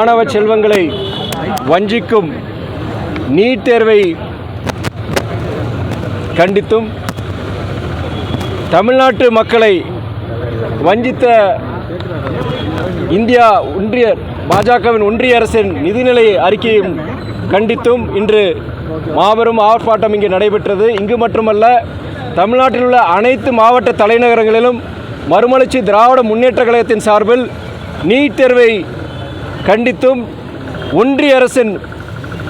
மாணவ செல்வங்களை வஞ்சிக்கும் நீட் தேர்வை கண்டித்தும் தமிழ்நாட்டு மக்களை வஞ்சித்த இந்தியா ஒன்றிய பாஜகவின் ஒன்றிய அரசின் நிதிநிலை அறிக்கையும் கண்டித்தும் இன்று மாபெரும் ஆர்ப்பாட்டம் இங்கு நடைபெற்றது. இங்கு மட்டுமல்ல தமிழ்நாட்டில் உள்ள அனைத்து மாவட்ட தலைநகரங்களிலும் மறுமலர்ச்சி திராவிட முன்னேற்ற கழகத்தின் சார்பில் நீட் தேர்வை கண்டித்தும் ஒன்றிய அரசின்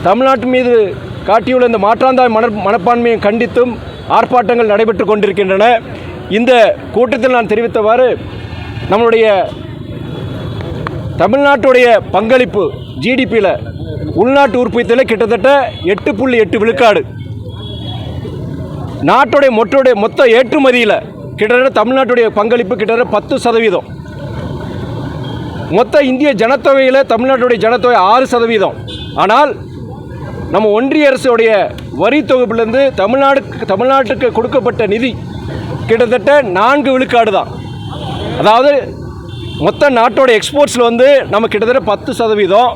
தமிழ்நாட்டு மீது காட்டியுள்ள இந்த மாற்றாந்தாய் மன மனப்பான்மையை கண்டித்தும் ஆர்ப்பாட்டங்கள் நடைபெற்று கொண்டிருக்கின்றன. இந்த கூட்டத்தில் நான் தெரிவித்தவாறு நம்மளுடைய தமிழ்நாட்டுடைய பங்களிப்பு ஜிடிபியில் உள்நாட்டு உற்பத்தியில் கிட்டத்தட்ட எட்டு புள்ளி எட்டு விழுக்காடு. நாட்டுடைய மொட்டுடைய மொத்த ஏற்றுமதியில் கிட்டத்தட்ட தமிழ்நாட்டுடைய பங்களிப்பு கிட்டத்தட்ட பத்து சதவீதம். மொத்த இந்திய ஜனத்தொகையில் தமிழ்நாட்டுடைய ஜனத்தொகை ஆறு சதவீதம். ஆனால் நம்ம ஒன்றிய அரசுடைய வரி தொகுப்பிலேருந்து தமிழ்நாடு தமிழ்நாட்டுக்கு கொடுக்கப்பட்ட நிதி கிட்டத்தட்ட நான்கு விழுக்காடு தான். அதாவது மொத்த நாட்டோட எக்ஸ்போர்ட்ஸில் வந்து நம்ம கிட்டத்தட்ட பத்து சதவீதம்.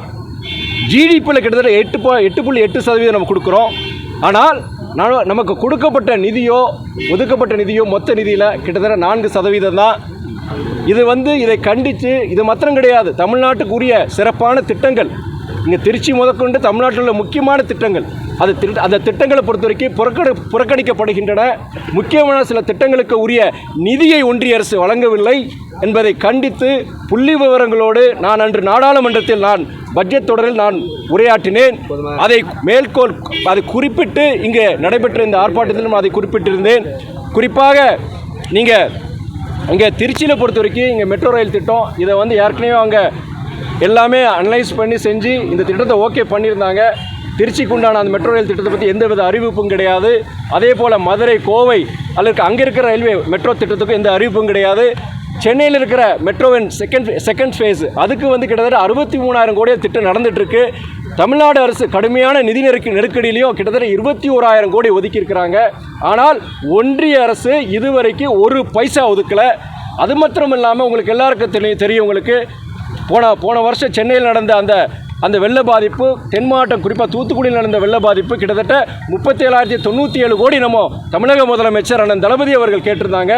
ஜிடிபியில் கிட்டத்தட்ட எட்டு போ எட்டு புள்ளி எட்டு சதவீதம் நம்ம கொடுக்குறோம். ஆனால் நமக்கு கொடுக்கப்பட்ட நிதியோ ஒதுக்கப்பட்ட நிதியோ மொத்த நிதியில் கிட்டத்தட்ட நான்கு சதவீதம் தான். இது வந்து இதை கண்டித்து இது மாத்திரம் கிடையாது. தமிழ்நாட்டுக்குரிய சிறப்பான திட்டங்கள். இங்கே திருச்சி முதற்கொண்டு தமிழ்நாட்டில் உள்ள முக்கியமான திட்டங்கள். அது திட்ட அந்த திட்டங்களை பொறுத்த வரைக்கும் புறக்கணி புறக்கணிக்கப்படுகின்றன. முக்கியமான சில திட்டங்களுக்கு உரிய நிதியை ஒன்றிய அரசு வழங்கவில்லை என்பதை கண்டித்து புள்ளி விவரங்களோடு நான் அன்று நாடாளுமன்றத்தில் நான் பட்ஜெட் தொடரில் நான் உரையாற்றினேன். அதை மேற்கோள் அதை குறிப்பிட்டு இங்கே நடைபெற்ற இந்த ஆர்ப்பாட்டத்திலும் அதை குறிப்பிட்டிருந்தேன். குறிப்பாக நீங்கள் அங்கே திருச்சியில் பொறுத்த வரைக்கும் இங்கே மெட்ரோ ரயில் திட்டம் இதை வந்து ஏற்கனவே அவங்க எல்லாமே அனலைஸ் பண்ணி செஞ்சு இந்த திட்டத்தை ஓகே பண்ணியிருந்தாங்க. திருச்சிக்கு உண்டான அந்த மெட்ரோ ரயில் திட்டத்தை பற்றி எந்தவித அறிவிப்பும் கிடையாது. அதே போல் மதுரை கோவை அல்லது அங்கே இருக்கிற ரயில்வே மெட்ரோ திட்டத்துக்கும் எந்த அறிவிப்பும் கிடையாது. சென்னையில் இருக்கிற மெட்ரோவின் செகண்ட் செகண்ட் ஃபேஸ் அதுக்கு வந்து கிட்டத்தட்ட அறுபத்தி மூணாயிரம் கோடி திட்டம் நடந்துட்டுருக்கு. தமிழ்நாடு அரசு கடுமையான நிதி நெருக்க நெருக்கடியிலையும் கிட்டத்தட்ட இருபத்தி ஓராயிரம் கோடி ஒதுக்கியிருக்கிறாங்க. ஆனால் ஒன்றிய அரசு இதுவரைக்கும் ஒரு பைசா ஒதுக்கலை. அது மாத்திரம் இல்லாமல் உங்களுக்கு எல்லாருக்கும் தெரியும் தெரியும் உங்களுக்கு. போன போன வருஷம் சென்னையில் நடந்த அந்த அந்த வெள்ள பாதிப்பு தென் மாவட்டம் குறிப்பாக தூத்துக்குடியில் நடந்த வெள்ள பாதிப்பு கிட்டத்தட்ட முப்பத்தி ஏழாயிரத்தி தொண்ணூற்றி ஏழு கோடி நம்ம தமிழக முதலமைச்சர் அண்ணன் தளபதி அவர்கள் கேட்டிருந்தாங்க.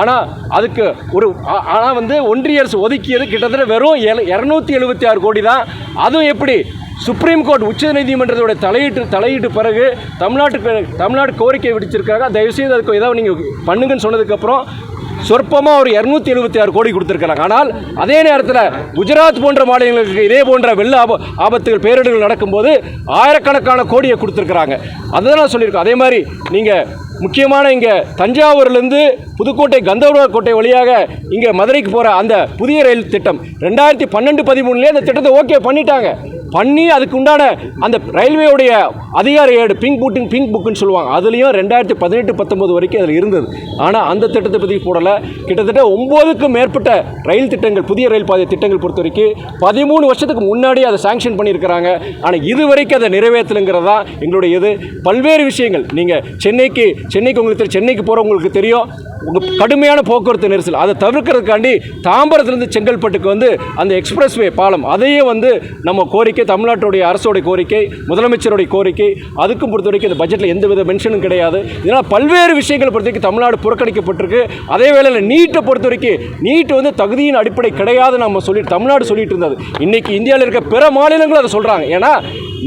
ஆனால் அதுக்கு ஒரு ஆனால் வந்து ஒன்றிய அரசு ஒதுக்கியது கிட்டத்தட்ட வெறும் இரநூத்தி எழுபத்தி ஆறு கோடி தான். அதுவும் எப்படி? சுப்ரீம் கோர்ட் உச்சநீதிமன்றத்தோட தலையீட்டு தலையீட்டு பிறகு தமிழ்நாட்டுக்கு தமிழ்நாடு கோரிக்கை விடுச்சிருக்காங்க தயவுசெய்து அதுக்கு ஏதாவது நீங்கள் பண்ணுங்கன்னு சொன்னதுக்கப்புறம் சொற்பமாக ஒரு இரநூத்தி எழுபத்தி ஆறு கோடி கொடுத்துருக்கிறாங்க. ஆனால் அதே நேரத்தில் குஜராத் போன்ற மாநிலங்களுக்கு இதே போன்ற வெள்ள ஆப ஆபத்துகள் பேரிடர்கள் நடக்கும்போது ஆயிரக்கணக்கான கோடியை கொடுத்துருக்குறாங்க. அதுதான் சொல்லியிருக்கோம். அதே மாதிரி நீங்கள் முக்கியமான இங்கே தஞ்சாவூர்லேருந்து புதுக்கோட்டை கந்தவர கோட்டை வழியாக இங்கே மதுரைக்கு போகிற அந்த புதிய ரயில் திட்டம் ரெண்டாயிரத்தி பன்னெண்டு பதிமூணுலேயே அந்த திட்டத்தை ஓகே பண்ணிட்டாங்க. பண்ணி அதுக்கு உண்டான அந்த ரயில்வேவுடைய அதிகார ஏடு பிங்க் புட்டிங் பிங்க் புக்குன்னு சொல்லுவாங்க. அதுலேயும் ரெண்டாயிரத்தி பதினெட்டு பத்தொம்போது வரைக்கும் அதில் இருந்தது. ஆனால் அந்த திட்டத்தை பற்றி போடலை. கிட்டத்தட்ட ஒம்போதுக்கும் மேற்பட்ட ரயில் திட்டங்கள் புதிய ரயில் பாதை திட்டங்கள் பொறுத்த வரைக்கும் பதிமூணு வருஷத்துக்கு முன்னாடி அதை சாங்ஷன் பண்ணியிருக்கிறாங்க. ஆனால் இது வரைக்கும் அதை நிறைவேற்றலுங்கிறது தான் எங்களுடைய இது. பல்வேறு விஷயங்கள். நீங்கள் சென்னைக்கு சென்னைக்கு உங்களுக்கு தெரியும் சென்னைக்கு போகிறவங்களுக்கு தெரியும். கடுமையான போக்குவரத்து நெரிசல். அதை தவிர்க்கிறதுக்காண்டி தாம்பரத்துலேருந்து செங்கல்பட்டுக்கு வந்து அந்த எக்ஸ்பிரஸ்வே பாலம் அதையே வந்து நம்ம கோரிக்கை தமிழ்நாட்டுடைய அரசோடைய கோரிக்கை முதலமைச்சருடைய கோரிக்கை அதுக்கும் பொறுத்த வரைக்கும் இந்த பட்ஜெட்டில் எந்த வித மென்ஷனும் கிடையாது. இதனால் பல்வேறு விஷயங்களை பொறுத்த வரைக்கும் தமிழ்நாடு புறக்கணிக்கப்பட்டிருக்கு. அதே வேளையில் நீட்டை பொறுத்த வரைக்கும் நீட் வந்து தகுதியின் அடிப்படை கிடையாது நம்ம சொல்லி தமிழ்நாடு சொல்லிட்டு இருந்தது. இன்றைக்கி இந்தியாவில் இருக்க பிற மாநிலங்களும் அதை சொல்கிறாங்க ஏன்னா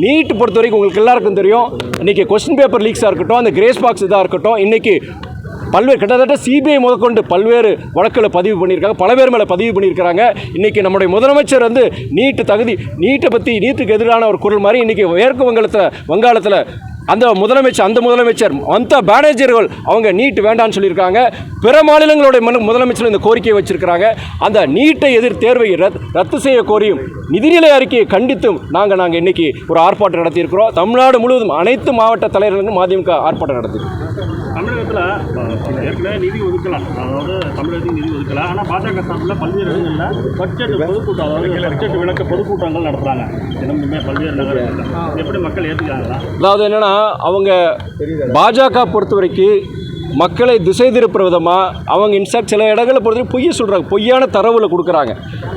நீட் பொறுத்த வரைக்கும் உங்களுக்கு எல்லாருக்கும் தெரியும். இன்றைக்கி கொஸ்டின் பேப்பர் லீக்ஸாக இருக்கட்டும் அந்த கிரேஸ் பாக்ஸ் இதாக இருக்கட்டும் இன்றைக்கி பல்வேறு கிட்டத்தட்ட சிபிஐ முதற்கொண்டு பல்வேறு வழக்கில் பதிவு பண்ணியிருக்காங்க. பல பேர் மேலே பதிவு பண்ணியிருக்கிறாங்க. இன்றைக்கி நம்முடைய முதலமைச்சர் வந்து நீட்டு தகுதி நீட்டை பற்றி நீட்டுக்கு எதிரான ஒரு குரல் மாதிரி இன்றைக்கி மேற்கு வங்காளத்தில் வங்காளத்தில் அந்த முதலமைச்சர் அந்த முதலமைச்சர் மம்தா பானர்ஜிகள் அவங்க நீட் வேண்டாம்னு சொல்லியிருக்காங்க. பிற மாநிலங்களுடைய மனு- முதலமைச்சர் இந்த கோரிக்கையை வச்சிருக்கிறாங்க. அந்த நீட்டை எதிர் தேர்வை ரத் ரத்து செய்ய கோரியும் நிதிநிலை அறிக்கையை கண்டித்தும் நாங்கள் நாங்கள் இன்னைக்கு ஒரு ஆர்ப்பாட்டம் நடத்தியிருக்கிறோம். தமிழ்நாடு முழுவதும் அனைத்து மாவட்ட தலைவர்களும் மதிமுக ஆர்ப்பாட்டம் நடத்தியிருக்கோம் தமிழகத்தில் ஏற்கனவே நிதி ஒதுக்கலாம். அதாவது தமிழகத்துக்கு நிதி ஒதுக்கலாம். ஆனால் பாஜக சார்பில் பல்வேறு இடங்களில் பட்ஜெட் பொதுக்கூட்டம் அதாவது பட்ஜெட் விளக்க பொதுக்கூட்டங்கள் நடத்துகிறாங்க தினமுமே பல்வேறு நகரங்களில். எப்படி மக்கள் ஏற்றுக்கிறாங்களா அதாவது என்னன்னா அவங்க பாஜக பொறுத்த வரைக்கும் மக்களை திசை திருப்புற விதமாக அவங்க இன்ஸ்டாக் சில இடங்களில் பொறுத்த பொய்யை சொல்கிறாங்க பொய்யான தரவில் கொடுக்குறாங்க.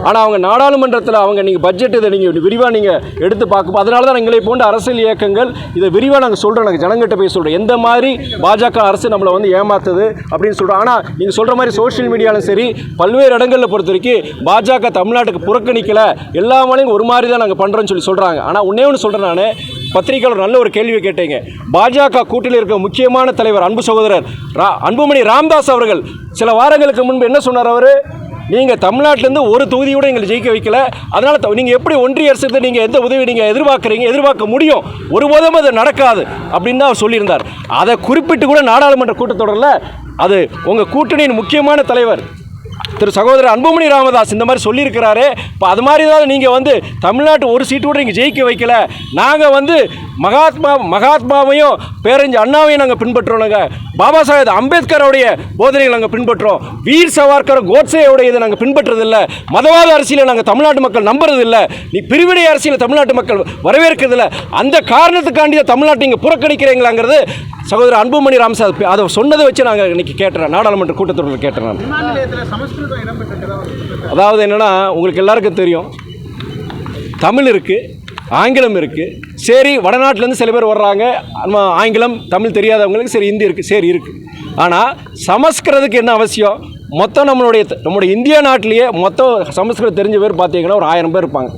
ஆனால் அவங்க நாடாளுமன்றத்தில் அவங்க நீங்கள் பட்ஜெட் இதை நீங்கள் விரிவாக நீங்கள் எடுத்து பார்க்கும் அதனால தான் எங்களை போன்ற அரசியல் இயக்கங்கள் இதை விரிவாக நாங்கள் சொல்கிறோம் நாங்கள் ஜனங்கிட்ட போய் சொல்கிறோம் எந்த மாதிரி பாஜக அரசு நம்மளை வந்து ஏமாத்துது அப்படின்னு சொல்கிறோம் ஆனால் நீங்கள் சொல்கிற மாதிரி சோஷியல் மீடியாலும் சரி பல்வேறு இடங்களில் பொறுத்த வரைக்கும் பாஜக தமிழ்நாட்டுக்கு புறக்கணிக்கலை. எல்லா மேலேயும் ஒரு மாதிரி தான் நாங்கள் பண்ணுறோன்னு சொல்லி சொல்கிறாங்க ஆனால் ஒன்றே ஒன்று சொல்கிறேன் நான். பத்திரிகையாளர் நல்ல ஒரு கேள்வி கேட்டீங்க. பாஜக கூட்டில் இருக்க முக்கியமான தலைவர் அன்பு சகோதரர் ரா அன்புமணி ராம்தாஸ் அவர்கள் சில வாரங்களுக்கு முன்பு என்ன சொன்னார் அவர்? நீங்கள் தமிழ்நாட்டிலேருந்து ஒரு தொகுதியோடு எங்களை ஜெயிக்க வைக்கல. அதனால் நீங்கள் எப்படி ஒன்றிய அரசுக்கு நீங்கள் எந்த உதவி நீங்கள் எதிர்பார்க்குறீங்க எதிர்பார்க்க முடியும்? ஒருபோதும் அது நடக்காது அப்படின்னு தான் அவர் சொல்லியிருந்தார். அதை குறிப்பிட்டு கூட நாடாளுமன்ற கூட்டத்தொடரில் அது உங்கள் கூட்டணியின் முக்கியமான தலைவர் திரு சகோதரர் அன்புமணி ராமதாஸ் இந்த மாதிரி சொல்லியிருக்கிறாரு. இப்போ அது மாதிரி தான் நீங்கள் வந்து தமிழ்நாட்டு ஒரு சீட்டு கூட இங்கே ஜெயிக்க வைக்கல. நாங்கள் வந்து மகாத்மா மகாத்மாவையும் பேரஞ்சு அண்ணாவையும் நாங்கள் பின்பற்றுறோங்க பாபா சாஹேப் அம்பேத்கருடைய போதனைகளை நாங்கள் பின்பற்றுறோம். வீர் சவார்கர் கோட்சேயோடைய இதை நாங்கள் பின்பற்றுறதில்ல. மதவாத அரசியலை நாங்கள் தமிழ்நாட்டு மக்கள் நம்புறதில்லை. நீ பிரிவினை அரசியலை தமிழ்நாட்டு மக்கள் வரவேற்கிறதில்ல. அந்த காரணத்துக்காண்டி தான் தமிழ்நாட்டை இங்கே புறக்கணிக்கிறீங்களாங்கிறது சகோதரர் அன்புமணி ராமசாத் அதை சொன்னதை வச்சு நாங்கள் இன்னைக்கு கேட்டுறேன் நாடாளுமன்ற கூட்டத்தொடரில் கேட்டேன் அதாவது என்னென்னா உங்களுக்கு எல்லாருக்கும் தெரியும். தமிழ் இருக்குது ஆங்கிலம் இருக்குது சரி வடநாட்டிலேருந்து சில பேர் வர்றாங்க. நம்ம ஆங்கிலம் தமிழ் தெரியாதவங்களுக்கு சரி ஹிந்தி இருக்குது சரி இருக்குது ஆனால் சமஸ்கிருதத்துக்கு என்ன அவசியம்? மொத்தம் நம்மளுடைய நம்மளுடைய இந்திய நாட்டிலேயே மொத்தம் சமஸ்கிருதம் தெரிஞ்ச பேர் பார்த்தீங்கன்னா ஒரு ஆயிரம் பேர் இருப்பாங்க.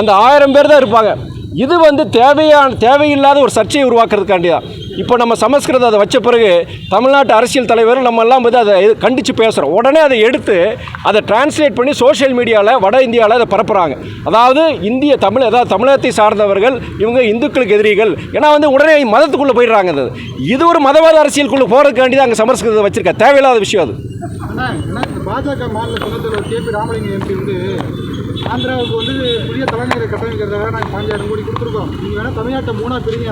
அந்த ஆயிரம் பேர் தான் இருப்பாங்க. இது வந்து தேவையான தேவையில்லாத ஒரு சர்ச்சையை உருவாக்குறதுக்காண்டி தான் இப்போ நம்ம சமஸ்கிருதம் அதை வச்ச பிறகு தமிழ்நாட்டு அரசியல் தலைவர் நம்ம எல்லாம் வந்து அதை கண்டித்து பேசுகிறோம் உடனே அதை எடுத்து அதை டிரான்ஸ்லேட் பண்ணி சோஷியல் மீடியாவில் வட இந்தியாவில் அதை பரப்புகிறாங்க அதாவது இந்திய தமிழ் அதாவது தமிழகத்தை சார்ந்தவர்கள் இவங்க இந்துக்களுக்கு எதிரிகள். ஏன்னா வந்து உடனே மதத்துக்குள்ளே போயிடுறாங்க அது. இது ஒரு மதவாத அரசியலுக்குள்ளே போகிறதுக்காண்டி தான் அங்கே சமஸ்கிருதத்தை வச்சுருக்க தேவையில்லாத விஷயம் அது. பாஜக மாநில தலைவர் கே பி ராமலிங்கம் எம்பி வந்து ஆந்திராவுக்கு வந்து புதிய தலைநகரை கட்டமைக்கிறதுக்காக நாங்கள் பாஞ்சாயிரம் கோடி கொடுத்துருக்கோம். நீங்கள் வேணால் தமிழ்நாட்டை மூணாக பிரிங்க.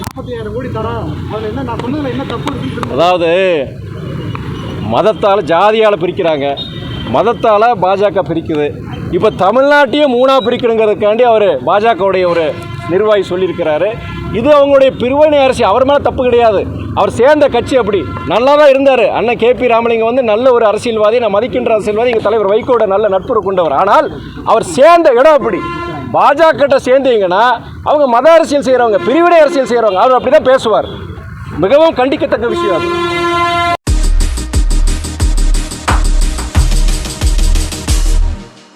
நாற்பத்தாயிரம் கோடி தரோம். அதில் என்ன நான் சொன்னதில் என்ன தப்பு இருக்குன்னு அதாவது மதத்தால் ஜாதியால் பிரிக்கிறாங்க. மதத்தால் பாஜக பிரிக்குது. இப்போ தமிழ்நாட்டையும் மூணாக பிரிக்கணுங்கிறதுக்காண்டி அவர் பாஜகவுடைய ஒரு நிர்வாகி சொல்லியிருக்கிறாரு. இது அவங்களுடைய பிரிவினை அரசு அவர் மேலே தப்பு கிடையாது. அவர் சேர்ந்த கட்சி அப்படி. நல்லா தான் இருந்தார். அண்ணன் கே பி ராமலிங்கம் வந்து நல்ல ஒரு அரசியல்வாதி நான் மதிக்கின்ற அரசியல்வாதி எங்கள் தலைவர் வைகோட நல்ல நட்புறவு கொண்டவர். ஆனால் அவர் சேர்ந்த இடம் அப்படி. பாஜக கிட்ட சேர்ந்தீங்கன்னா அவங்க மத அரசியல் செய்கிறவங்க பிரிவினை அரசியல் செய்கிறவங்க அவர் அப்படி தான் பேசுவார். மிகவும் கண்டிக்கத்தக்க விஷயம் அது.